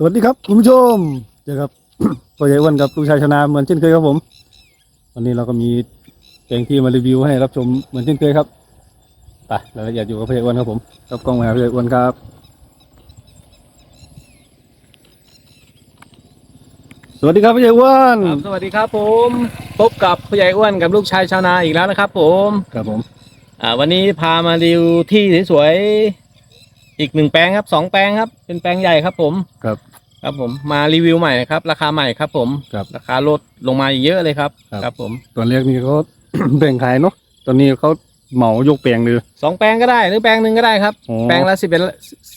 สวัสดีครับคุณผู้ชมเจอครับพ่อใหญ่อ้วันกับลูกชายชนะเหมือนเช่นเคยครับผม วันนี้เราก็มีแกงที่มารีวิวให้รับชมเหมือนเช่นเคยครับไปรายละเอียดอยู่กับพ่อใหญ่อ้วันครับผมกับกล้องมาหาพ่อใหญ่อ้วันครับสวัสดีครับพ่อใหญ่อ้วนครับสวัสดีครับผมพบกับผู้ใหญ่อ้วนกับลูกชายชาวนาอีกแล้วนะครับ ผมครับผมอ่าวันนี้พามาดูที่สวยๆอีกหนึ่งแปลงครับสองแปลงครับ เป็นแปลงใหญ่ครับผมครับ ครับผมมารีวิวใหม่ครับ ราคาใหม่ครับผมครับ ราคาลดลงมาอีกเยอะเลยครับ ครับ ครับผมตอนแรกนี่เขา แบ่งขายเนาะตอนนี้เขาเหมายกแปลงเลย สองแปลงก็ได้หรือแปลงหนึ่งก็ได้ครับโอ้แปลงละสิบเอ็ด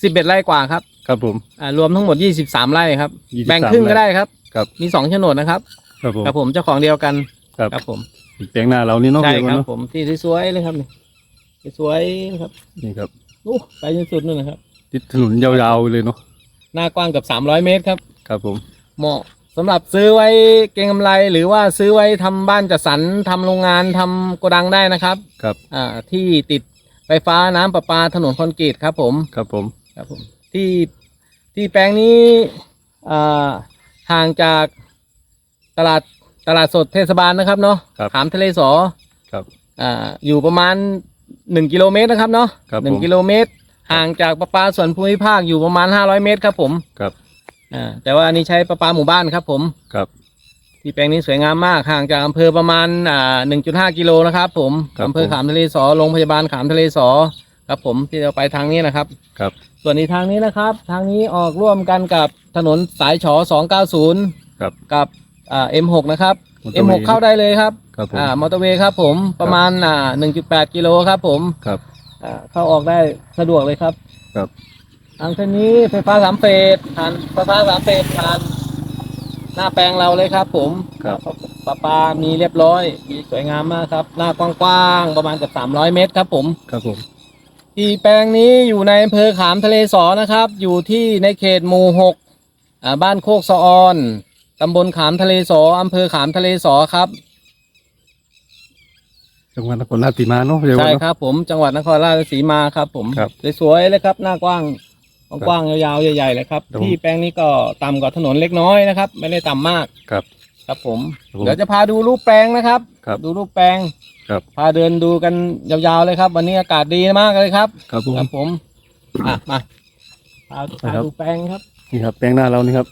สิบเอ็ดไร่กว่าครับครับผม อ่ารวมทั้งหมดยี่สิบสามไร่ครับ 23แบ่งครึ่งก็ได้ครับ ครับ มีสองโฉนดนะครับ ครับผมครับผมเจ้าของเดียวกันครับครับผมอีกแปลงหน้าเรานี่เนาะใช่พ่อใหญ่อ้วนครับ เนาะผมที่สวยๆเลยครับนี่สวยๆครับนี่ครับ โอ้ไปจนสุดนู่นนะครับ ติดถนนยาวๆเลยเนาะ หน้ากว้างเกับ300 เมตรครับ ครับผม เหมาะสำหรับซื้อไว้เก็งกำไร หรือว่าซื้อไว้ทำบ้านจัดสรรทำโรงงานทำโกดังได้นะครับครับ อ่าที่ติดไฟฟ้าน้ำประปาถนนคอนกรีตครับผม ครับผม ครับผมที่ที่แปลงนี้อ่าห่างจากตลาดตลาดสดเทศบาลนะครับเนาะครับ ขามทะเลสอครับ อ่าอยู่ประมาณ1กิโลเมตรนะครับเนาะครับหนึ่งผมกิโลเมตร ห่างจากประปาส่วนภูมิภาคอยู่ประมาณ500เมตรครับผมครับอ่าแต่ว่าอันนี้ใช้ประปาหมู่บ้านครับผมครับ ที่แปลงนี้สวยงามมากห่างจากอำเภอประมาณอ่า1.5กิโลนะครับผมครับอำเภอผม ขามทะเลสอโรงพยาบาลขามทะเลสอครับผมที่เราไปทางนี้นะครับ ครับ ส่วนอีกทางนี้นะครับ ทางนี้ออกร่วมกันกับถนนสายฉอ290 ครับ กับอ่า M6 นะครับ มอเตอร์เวย์ M6 เข้าได้เลยครับครับผม อ่ามอเตอร์เวย์ครับผมประมาณอ่า1.8 กิโลครับผม ครับอ่า เข้าออกได้สะดวกเลยครับครับ ทางเส้นนี้ไฟฟ้าสามเฟสผ่านไฟฟ้าสามเฟสผ่านหน้าแปลงเราเลยครับ ผมครับ ปลาปลามีเรียบร้อย มีสวยงามมากครับ หน้ากว้างๆประมาณกับ300เมตรครับ ผม ครับผมที่แปลงนี้อยู่ในอำเภอขามทะเลสอนะครับ อยู่ที่ในเขตหมู่หกอ่าบ้านโคกสะออนตำบลขามทะเลสออำเภอขามทะเลสอครับ จังหวัดนครราชสีมาเนาะเดี๋ยวใช่เนาะครับ ผมจังหวัดนครราชสีมาครับ ผมครับสวยๆเลยครับหน้ากว้างกว้างๆยาวๆใหญ่ๆเลยครับครับผมที่แปลงนี้ก็ต่ำกว่าถนนเล็กน้อยนะครับ ไม่ได้ต่ำมากครับครับผมครับผม เดี๋ยวจะพาดูรูปแปลงนะครับครับดูรูปแปลงครับพาเดินดูกันยาวๆเลยครับ วันนี้อากาศดีมากเลยครับ ครับผมครับผมอะมาพาไปครับพาดูแปลงครับนี่ครับ แปลงหน้าเรานี่ครับ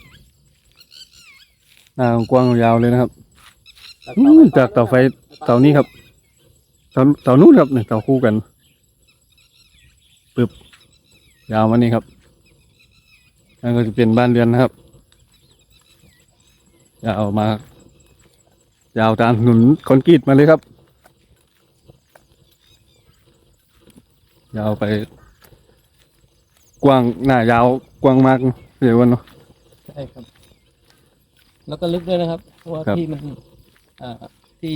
หน้ากว้างยาวเลยนะครับอืมจากเสาไฟเสานี้ครับ เสาเสานู้นครับเนี่ยเสาคู่กันปึ๊บยาวมานี่ครับนั่นก็จะเป็นบ้านเรือนนะครับยาวมายาวตามถนนคอนกรีตมาเลยครับยาวไป กว้างหน้ายาวกว้างมากเดี๋ยววันเนาะใช่ครับ แล้วก็ลึกด้วยนะครับ เพราะว่าครับ ที่มันอ่าที่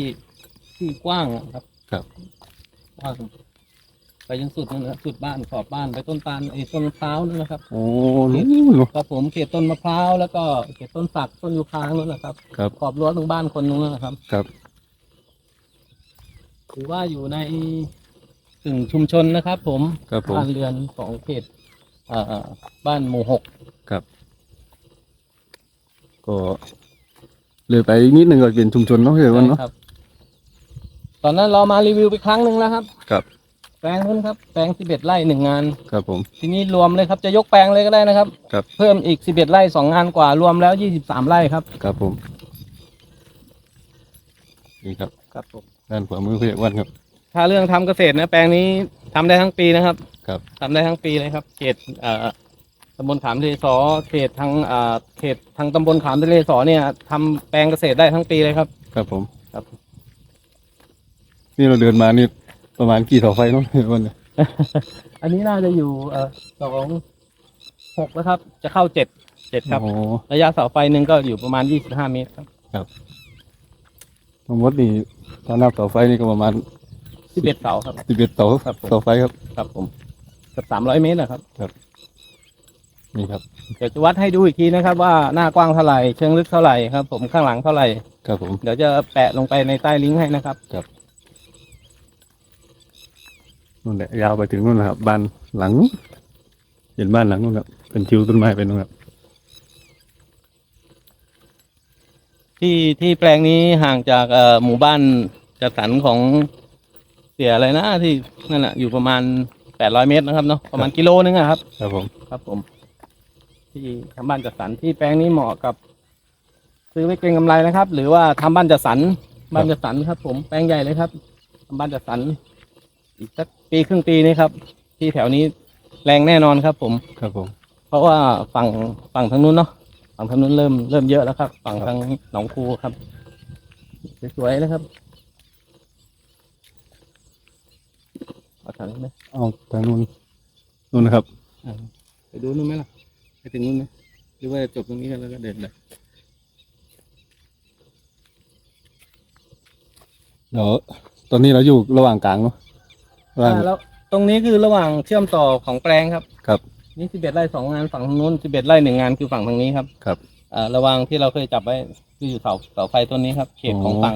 ที่กว้างอะครับ ครับกว้างไปจนสุดนั่นนะสุดบ้านขอบบ้านไปต้นตาลไอ้ต้นมะพร้าวนั่นนะครับโอ้รู้เนาะครับผมเขตต้นมะพร้าวแล้วก็เขตต้นสักต้นยูคานั่นนะครับครับ ขอบรั้วตรงบ้านคนนู้นนะครับครับถือว่าอยู่ในกึ่งชุมชนนะครับ ผมครับผมบ้านเรือนของเขตเอ่อบ้านหมู่หกครับ ก็เลยไปอีกนิดหนึ่งก็เป็นชุมชนเนาะเดี๋ยววันเนาะครับ ตอนนั้นเรามารีวิวไปครั้งหนึ่งแล้วครับ ครับ แปลงนู้นครับ แปลงสิบเอ็ดไร่หนึ่งงาน ครับผม ทีนี้รวมเลยครับ จะยกแปลงเลยก็ได้นะครับ ครับ เพิ่มอีกสิบเอ็ดไร่สองงานกว่า รวมแล้วยี่สิบสามไร่ครับ ครับผม นี่ครับ ครับผม ด้านขวามือเพื่อนวันครับ ถ้าเรื่องทำเกษตรนะแปลงนี้ทำได้ทั้งปีนะครับครับ ทำได้ทั้งปีเลยครับ เขตเอ่อตำบลขามทะเลสอ เขตทางเอ่อเขตทางตำบลขามทะเลสอเนี่ยทำแปลงเกษตรได้ทั้งปีเลยครับ ครับผมครับ นี่เราเดินมานี่ประมาณกี่เสาไฟเนาะเดี๋ยววันเนี่ยอันนี้น่าจะอยู่เอ่อสองหกแล้วครับ จะเข้าเจ็ดเจ็ดครับ โอ้ระยะเสาไฟหนึ่งก็อยู่ประมาณยี่สิบห้าเมตรครับทั้งหมดนี่ถ้านับเสาไฟนี่ก็ประมาณสิบเอ็ดเสาครับ สิบเอ็ดเสาครับผม เสาไฟครับ ครับผมเกับสามร้อยเมตรนะครับ นี่ครับ เดี๋ยวจะวัดให้ดูอีกทีนะครับ ว่าหน้ากว้างเท่าไหร่เชิงลึกเท่าไหร่ครับ ผมข้างหลังเท่าไหร่ ครับผม เดี๋ยวจะแปะลงไปในใต้ลิงก์ให้นะครับ นู่นแหละยาวไปถึงนู่นนะครับบ้านหลัง เห็นบ้านหลังนู่นครับเป็นทิวต้นไม้ไปนู่นครับที่ที่แปลงนี้ห่างจากเอ่อหมู่บ้านจัดสรรของเสียอะไรนะที่นั่นแหละอยู่ประมาณแปดร้อยเมตรนะครับเนาะประมาณกิโลนึงอะครับ ครับผมครับผม ที่ทำบ้านจัดสรรที่แปลงนี้เหมาะกับ ซื้อไว้เก็งกำไรนะครับ หรือว่าทำบ้านจัดสรรบ้านจัดสรรครับ ผมแปลงใหญ่เลยครับทำบ้านจัดสรร อีกสักปีครึ่งปีนี้ครับ ที่แถวนี้แรงแน่นอนครับ ผม ครับผม เพราะว่าฝั่งฝั่งทางนู้นเนาะฝั่งทางนู้นเริ่มเริ่มเยอะแล้วครับ ฝั่งทางหนองคูครับสวยๆเลยครับเอาทางนี้ไหมเอาทางนู้นนู้นนะครับอ่าไปดูนู้นไหมล่ะไปถึงนู้นไหมหรือว่าจบตรงนี้กันแล้วก็เดินเลยเดี๋ยวตอนนี้เราอยู่ระหว่างกลางเนาะระห ว่างอ่าแล้วตรงนี้คือระหว่างเชื่อมต่อของแปลงครับครับ นี่สิบเอ็ดไร่สองงานฝั่งทางนู้นสิบเอ็ดไร่หนึ่งงานคือฝั่งทางนี้ครับครับ อ่าระหว่างที่เราเคยจับไว้คืออยู่เสาเสาไฟต้นนี้ครับเขตของอ๋อฝั่ง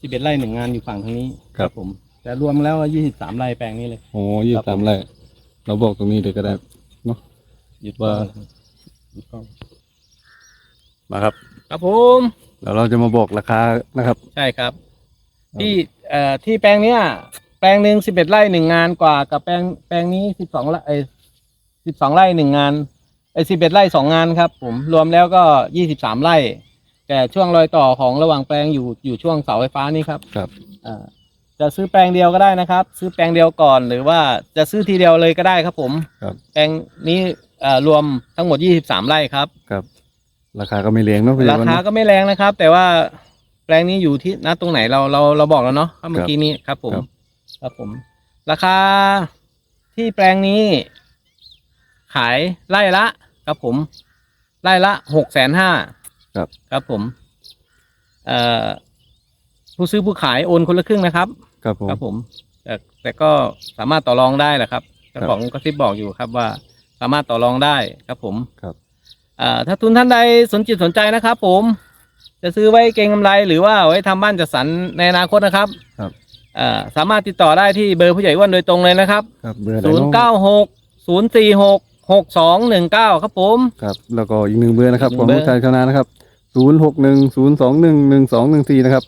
สิบเอ็ดไร่หนึ่งงานอยู่ฝั่งทางนี้ครับ ผม แต่รวมแล้วยี่สิบสามไร่แปลงนี้เลย โอ้ยี่ครัสิบบสามไร่เราบอกตรงนี้เลยก็ได้ หยุดว่า หยุดกล้องมาครับครับผมแล้วเราจะมาบอกราคานะครับ ใช่ครับ ที่เอ่อที่แปลงเนี้ย แปลงหนึ่งสิบเอ็ดไร่หนึ่งงานกว่า กับแปลงแปลงนี้สิบสองไร่สิบสองไร่หนึ่งงานไอ้สิบเอ็ดไร่สองงานครับ ผมรวมแล้วก็ยี่สิบสามไร่ แต่ช่วงรอยต่อของระหว่างแปลงอยู่อยู่ช่วงเสาไฟฟ้านี่ครับครับอ่าจะซื้อแปลงเดียวก็ได้นะครับ ซื้อแปลงเดียวก่อนหรือว่าจะซื้อทีเดียวเลยก็ได้ครับ ผมครับ แปลงนี้เอ่อรวมทั้งหมดยี่สิบสามไร่ครับ ครับ ราคาก็ไม่แรงเนาะพี่ราวันคานะก็ไม่แรงนะครับ แต่ว่าแปลงนี้อยู่ที่นัดตรงไหนเราเราเราบอกแล้วเนาะเมื่อกี้นี้ครับผม ครับ ครับผม ราคาที่แปลงนี้ ขายไร่ละครับผม ไร่ละหกแสนห้าครับ ครับผม เอ่อผู้ซื้อผู้ขายโอนคนละครึ่งนะครับ ครับผม ครับผม แต่แต่ก็สามารถต่อรองได้แหละครับเจ้าของก็ซิบบอกอยู่ครับว่า สามารถต่อรองได้ครับผมครับอ่าถ้าทุนท่านใดสนจิตสนใจนะครับ ผม จะซื้อไว้เก็งกำไรหรือว่าไว้ทำบ้านจัดสรรในอนาคตนะครับ ครับ อ่าสามารถติดต่อได้ที่เบอร์ผู้ใหญ่อ้วนโดยตรงเลยนะครับ ครับเบอร์อะไรศูนย์เนาะเก้าหกศูนย์สี่หกหกสองหนึ่งเก้าครับผม ครับ แล้วก็อีกหนึ่งเบอร์นะครับอีกของหนึ่งลูกชายชาวนานะครับศูนย์หกหนึ่งศูนย์สองหนึ่งหนึ่งสองหนึ่งสี่นะครับ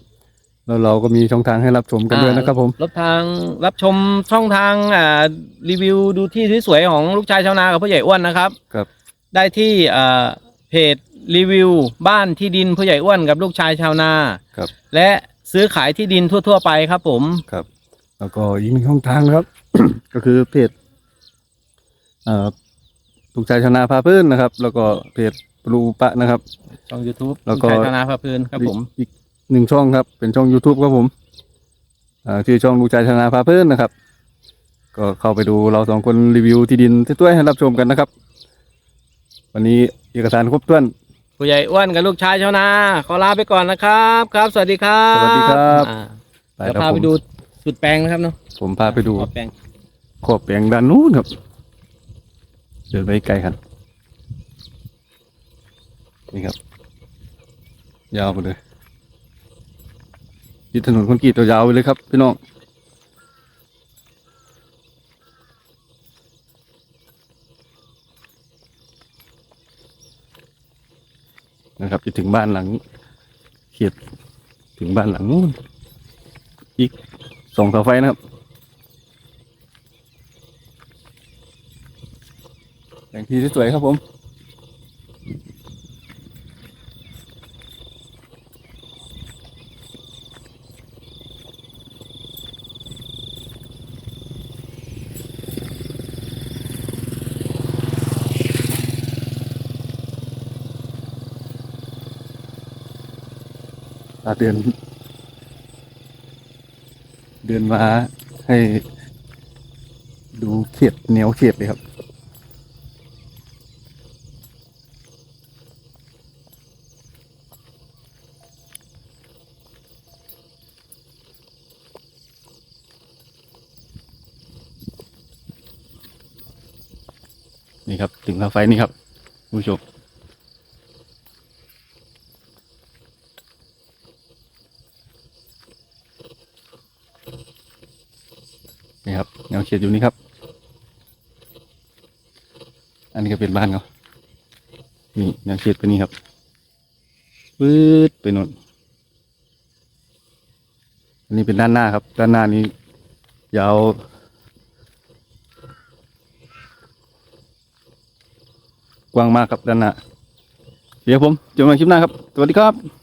แล้วเราก็มีช่องทางให้รับชมกันด้วยนะครับผม รับทางรับชมช่องทางอ่ารีวิวดูที่สวยๆของลูกชายชาวนากับผู้ใหญ่อ้วนนะครับ ครับ ได้ที่อ่าเพจรีวิวบ้านที่ดินผู้ใหญ่อ้วนกับลูกชายชาวนา ครับ และ ซื้อขายที่ดินทั่ว ๆ ไปครับผม ครับ แล้วก็อีกหนึ่งช่องทางนะครับ ก็คือเพจเอ่อลูกชายชาวนาพาพื้นนะครับ แล้วก็เพจปลูปะนะครับ ช่อง YouTube แล้วก็ลูชายชาวนาพาเพลินครับผมอีกหนึ่งช่องครับ เป็นช่อง YouTube ครับผมอ่าชื่อช่องลูกชายชาวนาพาพื้นนะครับ ก็เข้าไปดูเราสองคนรีวิวที่ดินที่ตัวให้รับชมกันนะครับ วันนี้เอกสารครบถ้วน ผู้ใหญ่อ้วนกับลูกชายชาวนาขอลาไปก่อนนะครับ ครับ สวัสดีครับสวัสดีครับอ่าไปเดี๋ยวครับพาผไปมดูจุดแปลงนะครับเนาะผมพาไปดูขอบแปลงขอบแปลงด้านนู้นครับ เดินไปไกลครับนี่ครับ ยาวไปเลยยึดถนนคอนกรีตยาวๆไปเลยครับพี่น้อง นะครับจะถึงบ้านหลังเขียดถึงบ้านหลังนู้นอีกสองเสาไฟนะครับแสงทีสวยครับผม เดิน เดินมาให้ดูเขียดแนวเขียดเลยครับนี่ครับ ถึงทางไฟนี่ครับผู้ชม ตอยู่นี่ครับ อันนี้ก็เป็นบ้านเขานี่แนวเขตไปนี่ครับปื๊ดไปนนอันนี้เป็นด้านหน้าครับ ด้านหน้านี้ยาวกว้างมากครับด้านหน้าเดี๋ยวผมเจอกันคลิปหน้าครับ สวัสดีครับ